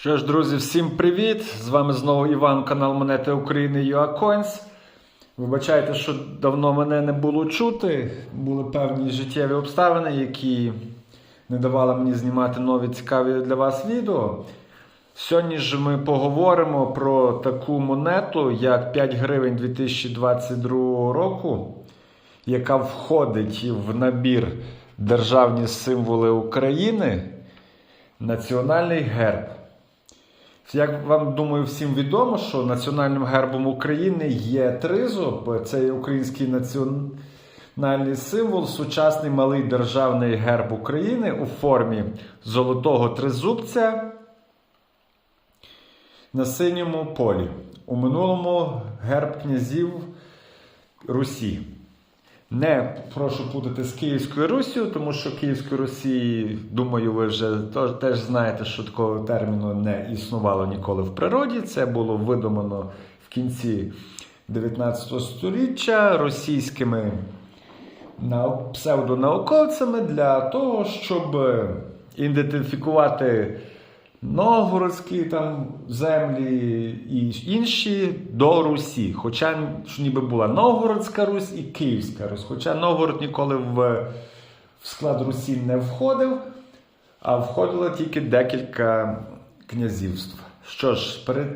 Що ж, друзі, всім привіт! З вами знову Іван, канал Монети України UACoins. Вибачайте, що давно мене не було чути. Були певні життєві обставини, які не давали мені знімати нові цікаві для вас відео. Сьогодні ж ми поговоримо про таку монету, як 5 гривень 2022 року, яка входить в набір Державні символи України, Національний герб. Як вам думаю, всім відомо, що національним гербом України є тризуб, це український національний символ, сучасний малий державний герб України у формі золотого тризубця на синьому полі. У минулому герб князів Русі. Не прошу путати з Київською Руссю, тому що Київської Русі, думаю, ви вже теж знаєте, що такого терміну не існувало ніколи в природі. Це було видумано в кінці 19 століття російськими псевдонауковцями для того, щоб ідентифікувати новгородські там землі і інші до Русі. Хоча ж ніби була Новгородська Русь і Київська Русь. Хоча Новгород ніколи в, в склад Русі не входив, а входило тільки декілька князівств. Що ж, перед...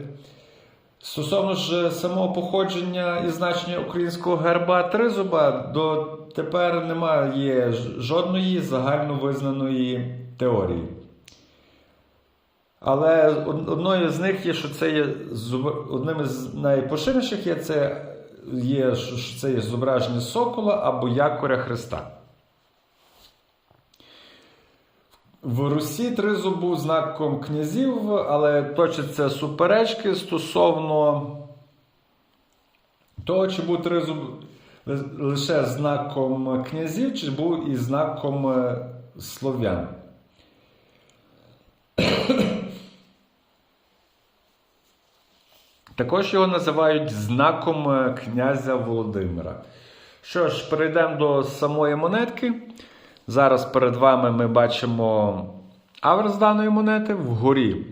Стосовно ж самого походження і значення українського герба тризуба, до тепер немає жодної загальновизнаної теорії. Але одною з них є, що це є одним із найпоширеніших є це є, що це є зображення сокола або якоря Христа. В Русі тризуб був знаком князів, але точаться суперечки стосовно того, чи був тризуб лише знаком князів, чи був і знаком е, слов'ян. Також його називають знаком е, князя Володимира. Що ж, перейдемо до самої монетки. Зараз перед вами ми бачимо аверс даної монети вгорі.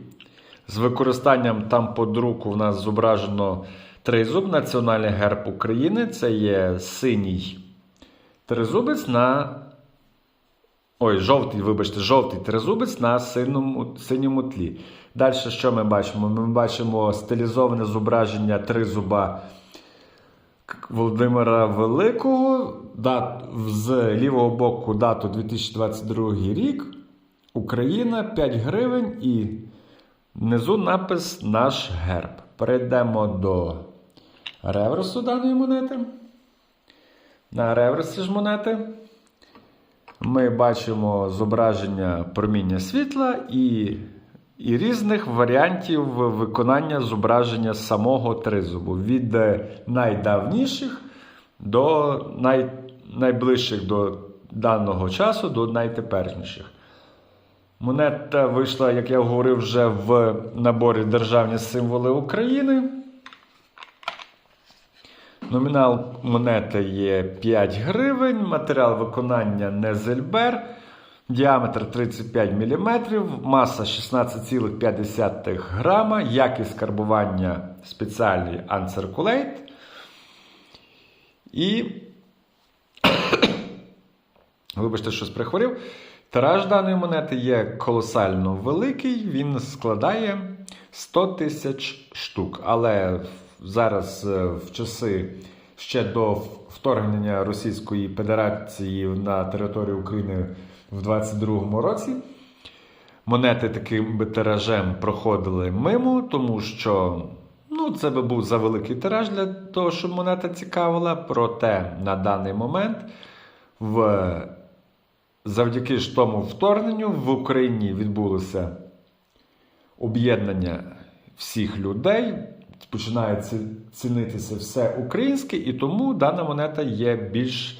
З використанням там по друку в нас зображено тризуб, національний герб України. Це є синій тризубець на. Ой, жовтий, вибачте, жовтий тризубець на синьому, синьому тлі. Далі що ми бачимо? Ми бачимо стилізоване зображення тризуба Володимира Великого. Дат, з лівого боку дату 2022 рік. Україна 5 гривень і внизу напис Наш герб. Перейдемо до реверсу даної монети. На реверсі ж монети ми бачимо зображення проміння світла і, і різних варіантів виконання зображення самого тризубу від найдавніших до най, найближчих до даного часу до найтеперніших. Монета вийшла, як я говорив, вже в наборі Державні символи України. Номінал монети є 5 гривень, матеріал виконання Незельбер, діаметр 35 мм, маса 16,5 грама, якість карбування спеціальний Uncirculate. І, вибачте, щось прихворів. Тираж даної монети є колосально великий, він складає 100 тисяч штук. Але зараз е, в часи ще до вторгнення Російської Федерації на територію України в 22-му році. Монети таким би тиражем проходили мимо, тому що ну, це би був за великий тираж для того, щоб монета цікавила. Проте на даний момент в завдяки ж тому вторгненню в Україні відбулося об'єднання всіх людей. Починає цінитися все українське, і тому дана монета є більш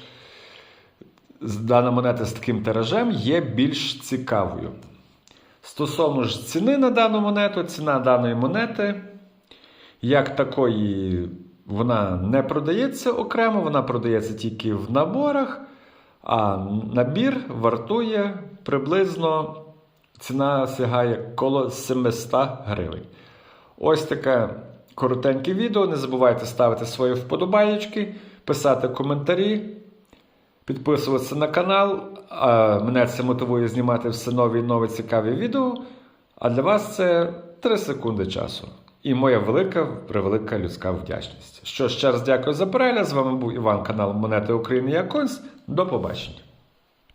дана монета з таким тиражем є більш цікавою. Стосовно ж ціни на дану монету, ціна даної монети, як такої, вона не продається окремо, вона продається тільки в наборах, а набір вартує приблизно ціна сягає коло 700 гривень. Ось таке коротеньке відео. Не забувайте ставити свої вподобаєчки, писати коментарі, підписуватися на канал. Мене це мотивує знімати все нові і нові цікаві відео. А для вас це 3 секунди часу. І моя велика, превелика людська вдячність. Що ще раз дякую за перегляд. З вами був Іван, канал Монети України Яконс. До побачення.